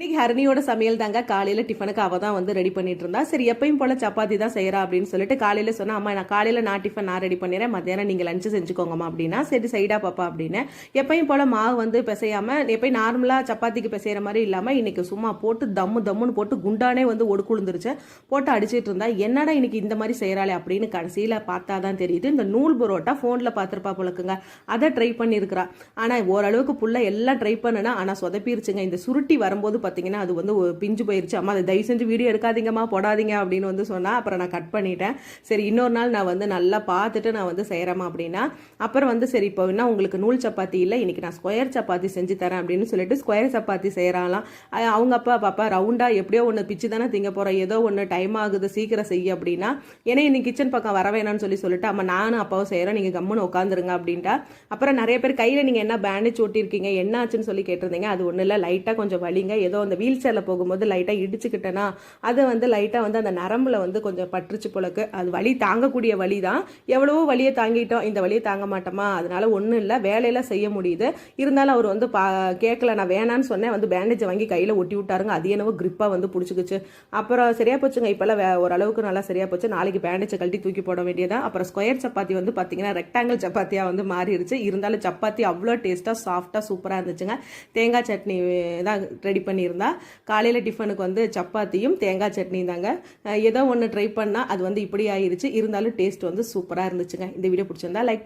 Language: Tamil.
இன்னைக்கு ஹரணியோட சமையல் தாங்க. காலையில டிஃபனுக்கு அவ தான் வந்து ரெடி பண்ணிட்டு இருந்தா. சரி எப்பயும் போல சப்பாத்தி தான் செய்யறா அப்படின்னு சொல்லிட்டு காலையில சொன்னா அம்மா நான் காலையில நான் டிஃபன் நான் ரெடி பண்ணிடுறேன். மத்தியானம் நீங்க லஞ்சு செஞ்சுக்கோங்கம்மா அப்படின்னா சரி சைடா பாப்பா அப்படின்னு. எப்பயும் போல மாவு வந்து பிசையாம எப்பயும் நார்மலா சப்பாத்திக்கு பிசைற மாதிரி இல்லாம இன்னைக்கு சும்மா போட்டு தம்மு தம்முன்னு போட்டு குண்டானே வந்து ஒடுக்குழுந்துருச்சு போட்டு அடிச்சிட்டு இருந்தா என்னடா இன்னைக்கு இந்த மாதிரி செய்யறாளே அப்படின்னு கடைசியில பார்த்தா தான் தெரியுது. இந்த நூல் புரோட்டா போன்ல பார்த்துருப்பா போலக்குங்க. அதை ட்ரை பண்ணியிருக்கிறா ஆனா ஓரளவுக்கு புள்ள எல்லாம் ட்ரை பண்ணுனா ஆனா சொதப்பிருச்சுங்க. இந்த சுருட்டி வரும்போது பார்த்தீங்கன்னா அது வந்து ஒரு பிஞ்சு போயிருச்சு. அம்மா அதை தயவு செஞ்சு வீடியோ எடுக்காதீங்கம்மா போடாதீங்க அப்படின்னு வந்து சொன்னால் அப்புறம் நான் கட் பண்ணிட்டேன். சரி இன்னொரு நாள் நான் வந்து நல்லா பார்த்துட்டு நான் வந்து செய்கிறேம்மா அப்படின்னா அப்புறம் வந்து சரி இப்போ என்ன உங்களுக்கு நூல் சப்பாத்தி இல்லை இன்றைக்கி நான் ஸ்கொயர் சப்பாத்தி செஞ்சு தரேன் அப்படின்னு சொல்லிட்டு ஸ்கொயர் சப்பாத்தி செய்கிறாங்களாம் அவங்க அப்பா பாப்பா ரவுண்டாக எப்படியோ ஒன்று பிச்சு தானே திங்க போகிறோம் ஏதோ ஒன்று டைம் ஆகுது சீக்கிரம் செய்ய அப்படின்னா ஏன்னா இன்னைக்கு கிச்சன் பக்கம் வர வேணாம்னு சொல்லி சொல்லிட்டு அம்மா நானும் அப்பாவும் செய்கிறோம் நீங்கள் கம்முன்னு உட்காந்துருங்க அப்படின்ட்டா. அப்புறம் நிறைய பேர் கையில் நீங்கள் என்ன பேண்டேஜ் ஒட்டியிருக்கீங்க என்ன ஆச்சுன்னு சொல்லி கேட்டிருந்தீங்க. அது ஒன்றும் இல்லை லைட்டாக கொஞ்சம் வலிங்க. ஏதோ அந்த வீல் சேரில் போகும்போது லைட்டாக இடிச்சுக்கிட்டேன்னா அதை வந்து லைட்டாக வந்து அந்த நரம்புல வந்து கொஞ்சம் பற்றுச்சு போலக்கு அது வலி தாங்கக்கூடிய வலி தான் எவ்வளவோ வழியை தாங்கிட்டோம். இந்த வழியை தாங்க மாட்டோமா? அதனால ஒன்றும் இல்லை. வேலையெல்லாம் செய்ய முடியுது. இருந்தாலும் அவர் வந்து பா கேட்கல நான் வேணான்னு சொன்னேன். வந்து பேண்டேஜை வாங்கி கையில் ஒட்டி விட்டாருங்க. அது என்னவோ கிரிப்பாக வந்து பிடிச்சிக்கிச்சு. அப்புறம் சரியா போச்சுங்க. இப்போல்லாம் ஓரளவுக்கு நல்லா சரியா போச்சு. நாளைக்கு பேண்டேஜை கழட்டி தூக்கி போட வேண்டியதான் அப்புறம் ஸ்கொயர் சப்பாத்தி வந்து பார்த்தீங்கன்னா ரெக்டாங்கிள் சப்பாத்தியாக வந்து மாறிடுச்சு இருந்தாலும் சப்பாத்தி அவ்வளோ டேஸ்ட்டாக சாஃப்டாக சூப்பராக இருந்துச்சுங்க. தேங்காய் சட்னி தான் ரெடி பண்ணி பண்ணியிருந்தா காலையில் டிஃபனுக்கு வந்து சப்பாத்தியும் தேங்காய் சட்னி தாங்க. ஏதோ ஒன்று ட்ரை பண்ணால் அது வந்து இப்படி ஆயிருச்சு. இருந்தாலும் டேஸ்ட் வந்து சூப்பராக இருந்துச்சுங்க. இந்த வீடியோ பிடிச்சிருந்தா லைக்